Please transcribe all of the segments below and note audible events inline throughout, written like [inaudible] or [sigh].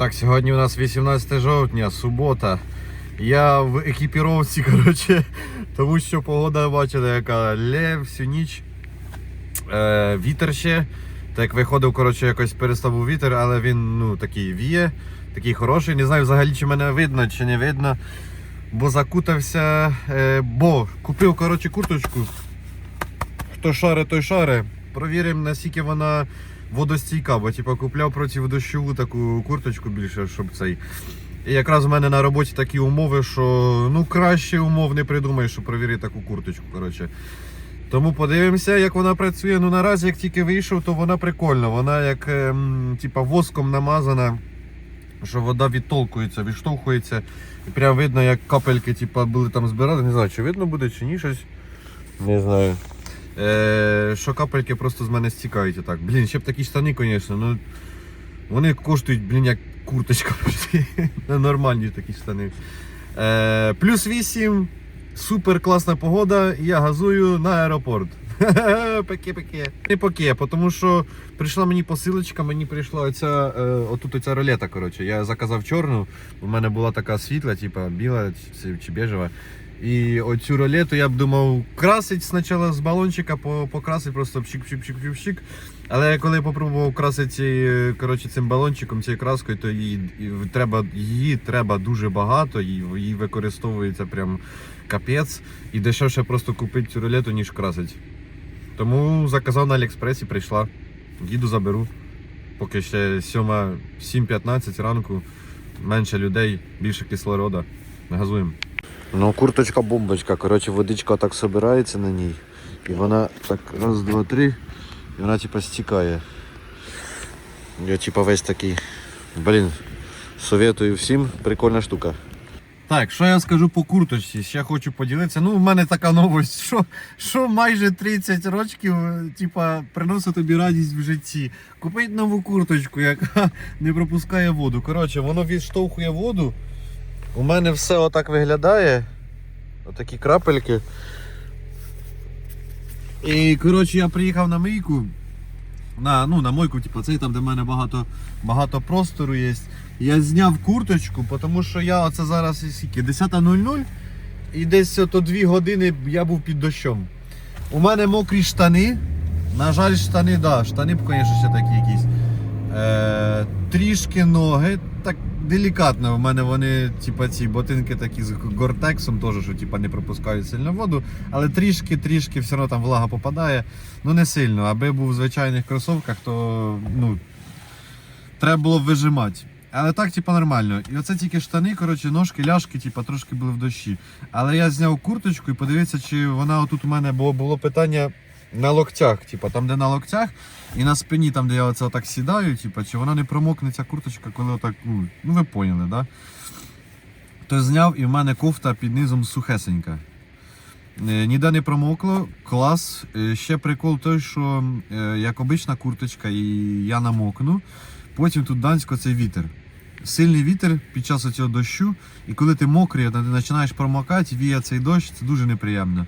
Так, сьогодні у нас 18 жовтня, субота. Я в екіпіровці, [laughs] коротше, тому що погода бачите, яка лє всю ніч. Е, вітер ще. Так виходив, коротше, якось перестав вітер, але він ну, такий віє, такий хороший. Не знаю взагалі, чи мене видно, чи не видно. Бо закутався, е, бо купив коротше, курточку. Хто шаре, той шаре. Провіримо, наскільки вона водостійка, бо типу, купляв противодощову таку курточку більше, щоб цей. І якраз у мене на роботі такі умови, що ну краще умов не придумаєш, щоб провірити таку курточку. Коротше. Тому подивимося, як вона працює. Ну наразі, як тільки вийшов, то вона прикольна. Вона як ем, типа воском намазана, що вода відтолкується, відштовхується. І прям видно, як капельки типа, були там збирали. Не знаю, чи видно буде, чи ні щось. Не знаю. Е, що капельки просто з мене стікають і так. Блін, ще б такі штани, звісно. Ну, вони коштують, блін, як курточка. [laughs] Ну, Нормальні такі штани. Е, плюс 8. Супер класна погода, і я газую на аеропорт. [laughs] Пеке-пеке. Не поке, тому що прийшла мені посилочка, мені прийшла оця, е, отут оця ролета. Коротше. Я заказав чорну, у мене була така світла, типа біла чи, чи бежева. І оцю ролету я б думав красить спочатку з балончика, покрасить просто пшик-пшик-пшик-пшик. Але коли я попробував красити коротше, цим балончиком, цією краскою, то її, треба, її треба дуже багато, її використовується прям капець. І дешевше просто купити цю рулету, ніж красить. Тому заказав на Аліекспресі, прийшла. Їду заберу. Поки ще 7, 7.15 ранку, менше людей, більше кислорода. Газуємо. Ну, курточка бомбочка. Коротше, водичка так собирається на ній. І вона так раз, два, три. І вона типа стікає. Я типа весь такий. Блін, советую всім, прикольна штука. Так, що я скажу по курточці? Ще хочу поділитися. Ну, в мене така новость, що, що майже 30 років, типа, приносить тобі радість в житті. Купить нову курточку, яка [laughs] не пропускає воду. Коротше, воно відштовхує воду. У мене все отак виглядає. Отакі крапельки. І коротше я приїхав на мийку. На, ну, на мойку, типу, цей там, де в мене багато, багато простору є. Я зняв курточку, тому що я оце зараз скільки, 10.00 і десь ото 2 години я був під дощом. У мене мокрі штани. На жаль, штани, да, штани, звісно, ще такі якісь. Е, трішки ноги, так делікатно. У мене вони, типа, ці ботинки такі з гортексом, теж, що типа, не пропускають сильно воду, але трішки-трішки все одно там влага попадає. Ну не сильно. Аби був в звичайних кросовках, то ну, треба було вижимати. Але так, типа, нормально. І оце тільки штани, коротше, ножки, ляшки, типа, трошки були в дощі. Але я зняв курточку і подивився, чи вона отут у мене було, було питання на локтях. Типа, там, де на локтях, і на спині, там, де я оце отак сідаю, типа, чи вона не промокне ця курточка, коли отак. Ну, ну ви поняли, да? То зняв і в мене кофта під низом сухесенька. Е, Ніде не промокло, клас. Е, Ще прикол той, що е, як обична курточка, і я намокну. Потім тут дансько цей вітер. Сильний вітер під час цього дощу, і коли ти мокрий, ти починаєш промокати, віє цей дощ, це дуже неприємно.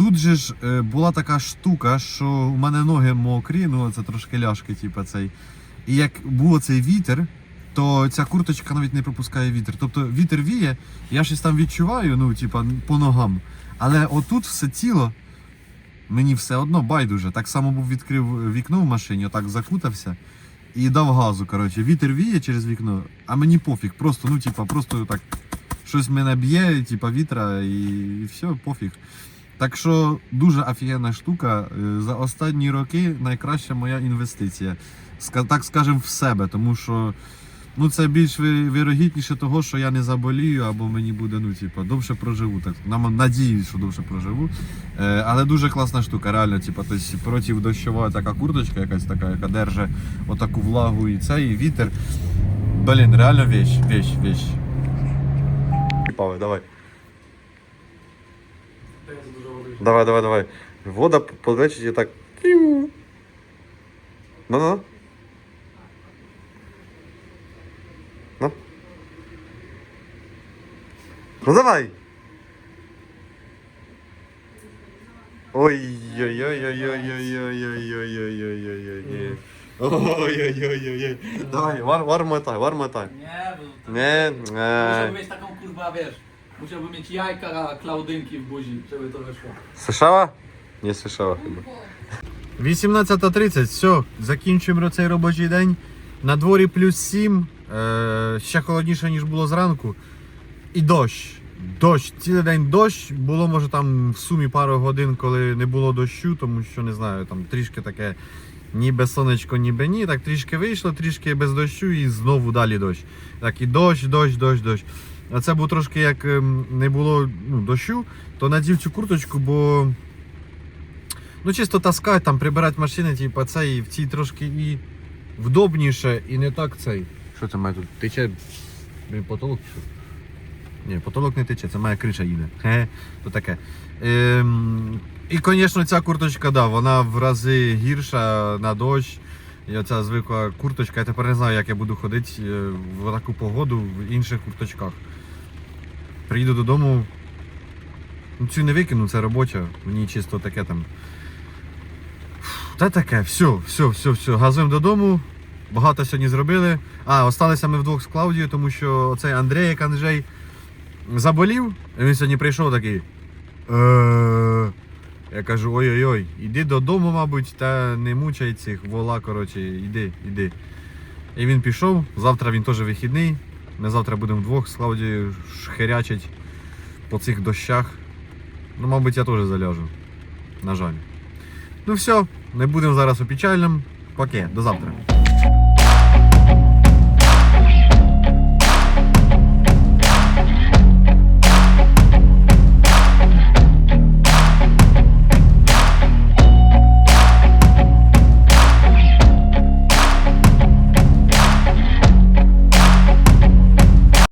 Тут же ж е, була така штука, що у мене ноги мокрі, ну це трошки ляшки, типу цей. І як був цей вітер, то ця курточка навіть не пропускає вітер. Тобто вітер віє, я щось там відчуваю, ну, типа, по ногам. Але отут все тіло, мені все одно байдуже. Так само був відкрив вікно в машині, отак закутався і дав газу. Коротше, вітер віє через вікно, а мені пофіг. Просто, ну, типа, просто так щось мене б'є, типа вітра, і, і все, пофіг. Так що дуже офігенна штука. Е, За останні роки найкраща моя інвестиція. Так скажем, в себе, тому що ну, це більш вирогідніше того, що я не заболію, або мені буде ну, типу, довше проживу. Так, нам надіюсь, що довше проживу. Е, але дуже класна штука, реально, типу, тобто, противдощова така курточка, якась така, яка держить отаку влагу і цей і вітер. Блін, реально вещь, вещь, вещь. Паве, давай. Давай, давай, давай. Вода полечить і так. Ну, ну. Ну. Давай. Ой-ой-ой-ой-ой-ой-ой-ой-ой-ой-ой-ой-ой. Oj-oj-oj-oj. Dawaj, war, war motaj, war motaj. Nie, bo Nie, musiałbym nie. mieć taką kurwa, wiesz, musiałbym mieć jajka Klaudynki w buzi, żeby to wyszło. Słyszała? Nie słyszała chyba. 18.30, все, закінчуємо цей робочий день. На дворі плюс 7, е, ще холодніше, ніж було зранку. І дощ. Дощ, цілий день дощ. Було, може, там в сумі пару годин, коли не було дощу, тому що не знаю, там трішки таке ніби сонечко, ніби ні. Так трішки вийшло, трішки без дощу і знову далі дощ. Так і дощ, дощ, дощ, дощ. А це був трошки як ем, не було ну, дощу, то надів цю курточку, бо Ну, чисто таскати, там прибирати машини, типу, це і в цій трошки і вдобніше, і не так цей. Що це має тут? Тече потолок чи що? Ні, потолок не тече, це моя криша їде. Хе, то таке. Ем, і, звісно, ця курточка, да, вона в рази гірша на дощ. І оця звикла курточка, я тепер не знаю, як я буду ходити е, в таку погоду в інших курточках. Приїду додому. Ну, цю не викину, це робоча, ній чисто таке там. Та таке, все, все, все, все. Газуємо додому. Багато сьогодні зробили. А, осталися ми вдвох з Клаудією, тому що оцей Андрей, як Анджей, заболів. І він сьогодні прийшов такий. Я кажу, ой-ой-ой, іди додому, мабуть, та не мучай цих вола, коротше, іди, іди. І він пішов. Завтра він теж вихідний. Ми завтра будемо вдвох з Клаудією шхерячить по цих дощах. Ну, мабуть, я теж заляжу. На жаль. Ну все, не будемо зараз у печальному. Поки, до завтра.